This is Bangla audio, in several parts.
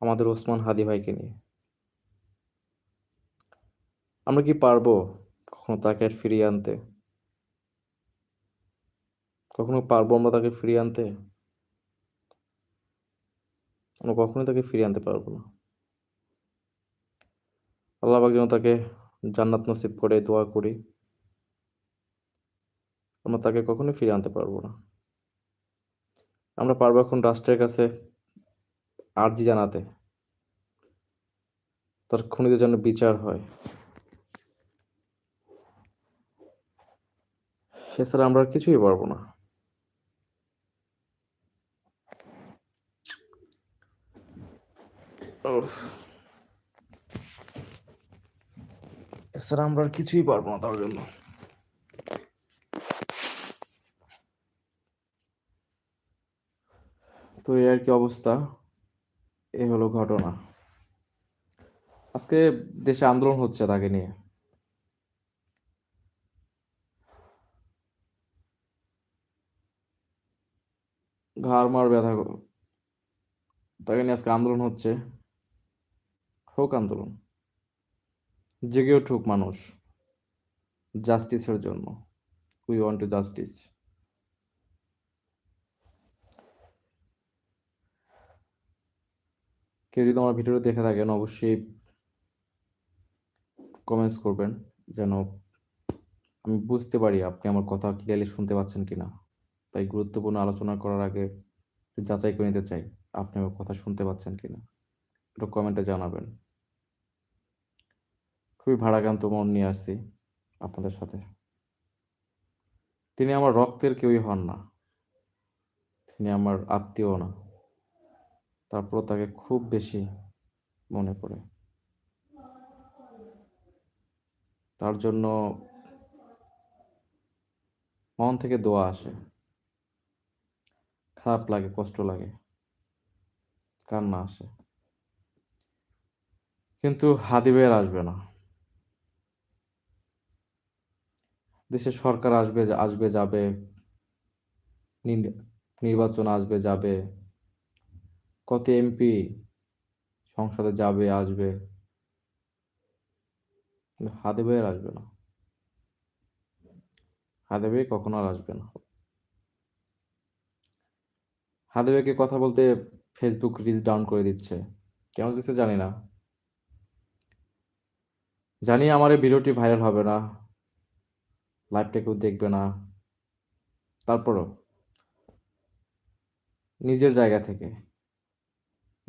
আমাদের ওসমান হাদি ভাইকে নিয়ে। আমরা কি পারব কখনো তাকে ফিরিয়ে আনতে? কখনো পারব আমরা তাকে ফিরিয়ে আনতে? আমরা কখনোই তাকে ফিরিয়ে আনতে পারব না। আল্লাহ যেন তাকে জান্নাত নসিব করে, দোয়া করি। আমরা তাকে কখনোই ফিরিয়ে আনতে পারব না। আমরা পারব এখন রাষ্ট্রের কাছে আর্জি জানাতে। তার খুনিদের জন্য বিচার হয়। এছাড়া আমরা কিছুই পারব না। এছাড়া আমরা আর কিছুই পারব না তার জন্য। তো এই আর কি অবস্থা। এই হলো ঘটনা। আজকে দেশে আন্দোলন হচ্ছে তাকে নিয়ে। ঘাড় মার ব্যথা তাকে নিয়ে আজকে আন্দোলন হচ্ছে। হোক আন্দোলন। জেগে উঠুক মানুষ। জাস্টিসের জন্য। We want to justice. কেউ যদি আমার ভিডিওটা দেখে থাকেন, অবশ্যই কমেন্টস করবেন যেন আমি বুঝতে পারি আপনি আমার কথা ক্লিয়ারলি শুনতে পাচ্ছেন কিনা। তাই গুরুত্বপূর্ণ আলোচনা করার আগে যাচাই করে নিতে চাই, আপনি আমার কথা শুনতে পাচ্ছেন কিনা। একটু কমেন্টে জানাবেন। খুবই ভারাক্রান্ত মন নিয়ে আসছি আপনাদের সাথে। তিনি আমার রক্তের কেউই হন না। তিনি আমার আত্মীয় না। তারপর তাকে খুব বেশি মনে পড়ে। তার জন্য মন থেকে দোয়া আসে। খারাপ লাগে, কষ্ট লাগে, কান্না আসে। কিন্তু হাদিবের আসবে না। দেশের সরকার আসবে আসবে, যাবে নির্বাচন আসবে, যাবে। কত এমপি সংসদে যাবে, আসবে। হাদি ভাইয়ের আসবে না। হাদি ভাই কখনো আর আসবে না। হাদি ভাইকে কথা বলতে ফেসবুক রিচ ডাউন করে দিচ্ছে। কেন দিচ্ছে জানি না। জানি আমার এই ভিডিওটি ভাইরাল হবে না। লাইভটা কেউ দেখবে না। তারপরও নিজের জায়গা থেকে।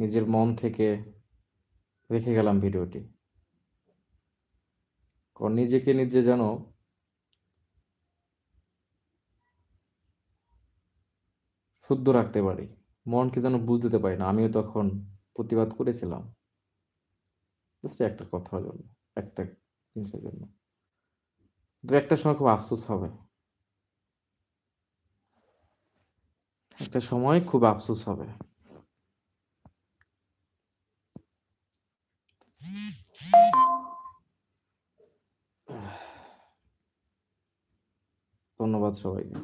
নিজের মন থেকে রেখে গেলাম ভিডিওটি। নিজেকে নিজে যেন শুদ্ধ রাখতে পারি, মনকে যেন বুঝতে পারি না। আমিও তখন প্রতিবাদ করেছিলাম। একটা কথার জন্য, একটা জিনিসের জন্য। একটা সময় খুব আফসোস হবে। একটা সময় খুব আফসোস হবে। ধন্যবাদ সবাইকে।